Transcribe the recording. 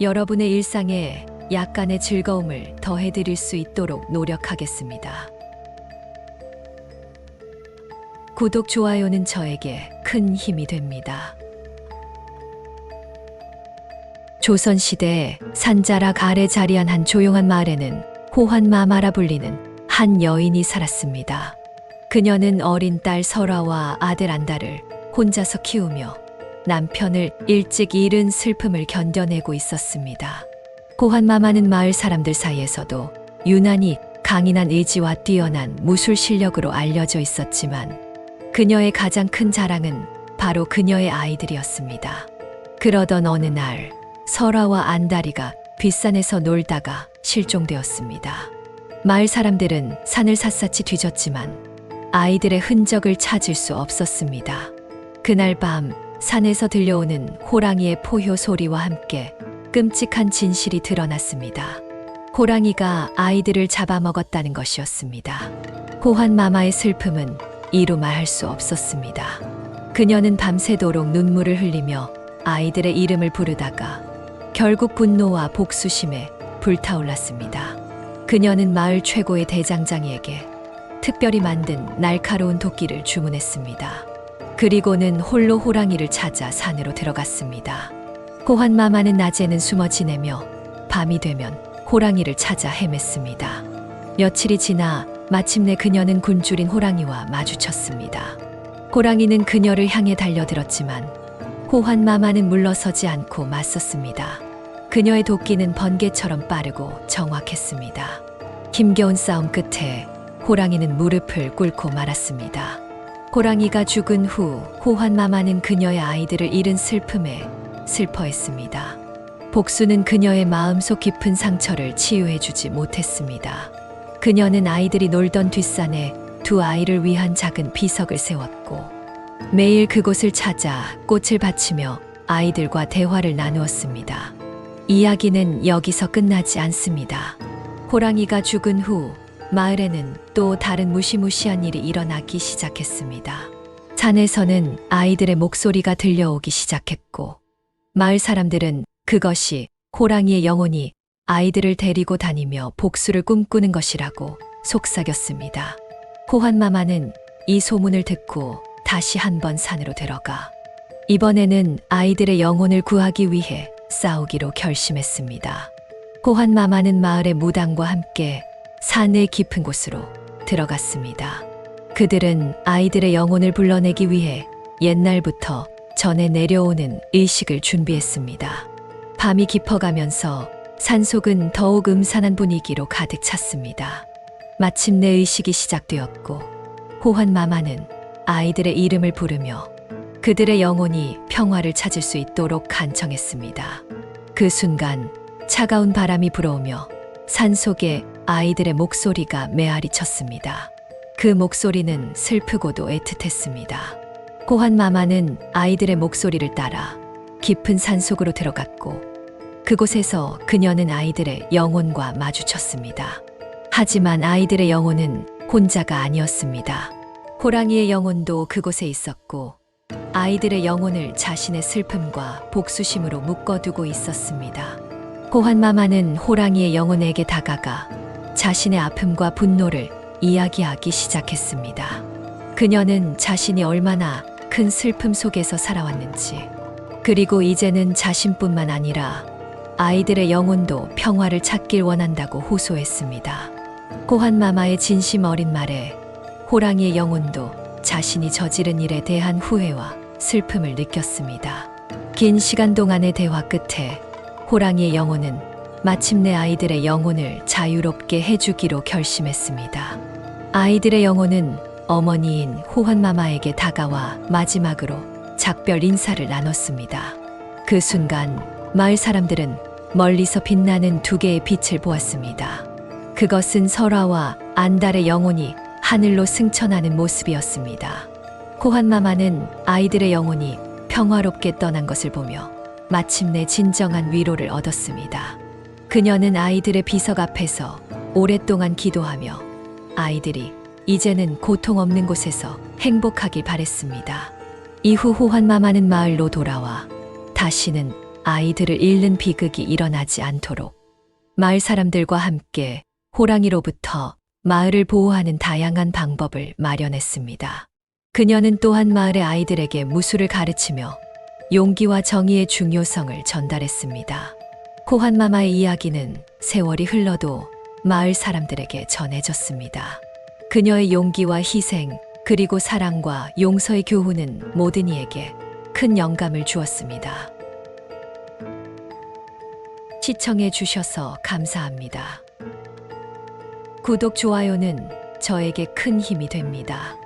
여러분의 일상에 약간의 즐거움을 더해드릴 수 있도록 노력하겠습니다. 구독, 좋아요는 저에게 큰 힘이 됩니다. 조선시대 산자락 아래 자리한 한 조용한 마을에는 호환마마라 불리는 한 여인이 살았습니다. 그녀는 어린 딸 설아와 아들 안달을 혼자서 키우며 남편을 일찍 잃은 슬픔을 견뎌내고 있었습니다. 호환마마는 마을 사람들 사이에서도 유난히 강인한 의지와 뛰어난 무술 실력으로 알려져 있었지만 그녀의 가장 큰 자랑은 바로 그녀의 아이들이었습니다. 그러던 어느 날 설아와 안다리가 뒷산에서 놀다가 실종되었습니다. 마을 사람들은 산을 샅샅이 뒤졌지만 아이들의 흔적을 찾을 수 없었습니다. 그날 밤 산에서 들려오는 호랑이의 포효 소리와 함께 끔찍한 진실이 드러났습니다. 호랑이가 아이들을 잡아먹었다는 것이었습니다. 호환 마마의 슬픔은 이루 말할 수 없었습니다. 그녀는 밤새도록 눈물을 흘리며 아이들의 이름을 부르다가 결국 분노와 복수심에 불타올랐습니다. 그녀는 마을 최고의 대장장이에게 특별히 만든 날카로운 도끼를 주문했습니다. 그리고는 홀로 호랑이를 찾아 산으로 들어갔습니다. 호환 마마는 낮에는 숨어 지내며 밤이 되면 호랑이를 찾아 헤맸습니다. 며칠이 지나 마침내 그녀는 굶주린 호랑이와 마주쳤습니다. 호랑이는 그녀를 향해 달려들었지만 호환 마마는 물러서지 않고 맞섰습니다. 그녀의 도끼는 번개처럼 빠르고 정확했습니다. 힘겨운 싸움 끝에 호랑이는 무릎을 꿇고 말았습니다. 호랑이가 죽은 후 호환 마마는 그녀의 아이들을 잃은 슬픔에 슬퍼했습니다. 복수는 그녀의 마음속 깊은 상처를 치유해주지 못했습니다. 그녀는 아이들이 놀던 뒷산에 두 아이를 위한 작은 비석을 세웠고 매일 그곳을 찾아 꽃을 바치며 아이들과 대화를 나누었습니다. 이야기는 여기서 끝나지 않습니다. 호랑이가 죽은 후 마을에는 또 다른 무시무시한 일이 일어나기 시작했습니다. 산에서는 아이들의 목소리가 들려오기 시작했고 마을 사람들은 그것이 호랑이의 영혼이 아이들을 데리고 다니며 복수를 꿈꾸는 것이라고 속삭였습니다. 호환마마는 이 소문을 듣고 다시 한번 산으로 들어가 이번에는 아이들의 영혼을 구하기 위해 싸우기로 결심했습니다. 호환마마는 마을의 무당과 함께 산의 깊은 곳으로 들어갔습니다. 그들은 아이들의 영혼을 불러내기 위해 옛날부터 전해 내려오는 의식을 준비했습니다. 밤이 깊어가면서 산속은 더욱 음산한 분위기로 가득 찼습니다. 마침내 의식이 시작되었고 호환 마마는 아이들의 이름을 부르며 그들의 영혼이 평화를 찾을 수 있도록 간청했습니다. 그 순간 차가운 바람이 불어오며 산속에 아이들의 목소리가 메아리 쳤습니다. 그 목소리는 슬프고도 애틋했습니다. 호환 마마는 아이들의 목소리를 따라 깊은 산속으로 들어갔고 그곳에서 그녀는 아이들의 영혼과 마주쳤습니다. 하지만 아이들의 영혼은 혼자가 아니었습니다. 호랑이의 영혼도 그곳에 있었고 아이들의 영혼을 자신의 슬픔과 복수심으로 묶어두고 있었습니다. 호환마마는 호랑이의 영혼에게 다가가 자신의 아픔과 분노를 이야기하기 시작했습니다. 그녀는 자신이 얼마나 큰 슬픔 속에서 살아왔는지, 그리고 이제는 자신뿐만 아니라 아이들의 영혼도 평화를 찾길 원한다고 호소했습니다. 호환마마의 진심 어린 말에 호랑이의 영혼도 자신이 저지른 일에 대한 후회와 슬픔을 느꼈습니다. 긴 시간 동안의 대화 끝에 호랑이의 영혼은 마침내 아이들의 영혼을 자유롭게 해주기로 결심했습니다. 아이들의 영혼은 어머니인 호환마마에게 다가와 마지막으로 작별 인사를 나눴습니다. 그 순간 마을 사람들은 멀리서 빛나는 두 개의 빛을 보았습니다. 그것은 설화와 안달의 영혼이 하늘로 승천하는 모습이었습니다. 호환마마는 아이들의 영혼이 평화롭게 떠난 것을 보며 마침내 진정한 위로를 얻었습니다. 그녀는 아이들의 비석 앞에서 오랫동안 기도하며 아이들이 이제는 고통 없는 곳에서 행복하길 바랬습니다. 이후 호환마마는 마을로 돌아와 다시는 아이들을 잃는 비극이 일어나지 않도록 마을 사람들과 함께 호랑이로부터 마을을 보호하는 다양한 방법을 마련했습니다. 그녀는 또한 마을의 아이들에게 무술을 가르치며 용기와 정의의 중요성을 전달했습니다. 호환마마의 이야기는 세월이 흘러도 마을 사람들에게 전해졌습니다. 그녀의 용기와 희생, 그리고 사랑과 용서의 교훈은 모든 이에게 큰 영감을 주었습니다. 시청해 주셔서 감사합니다. 구독, 좋아요는 저에게 큰 힘이 됩니다.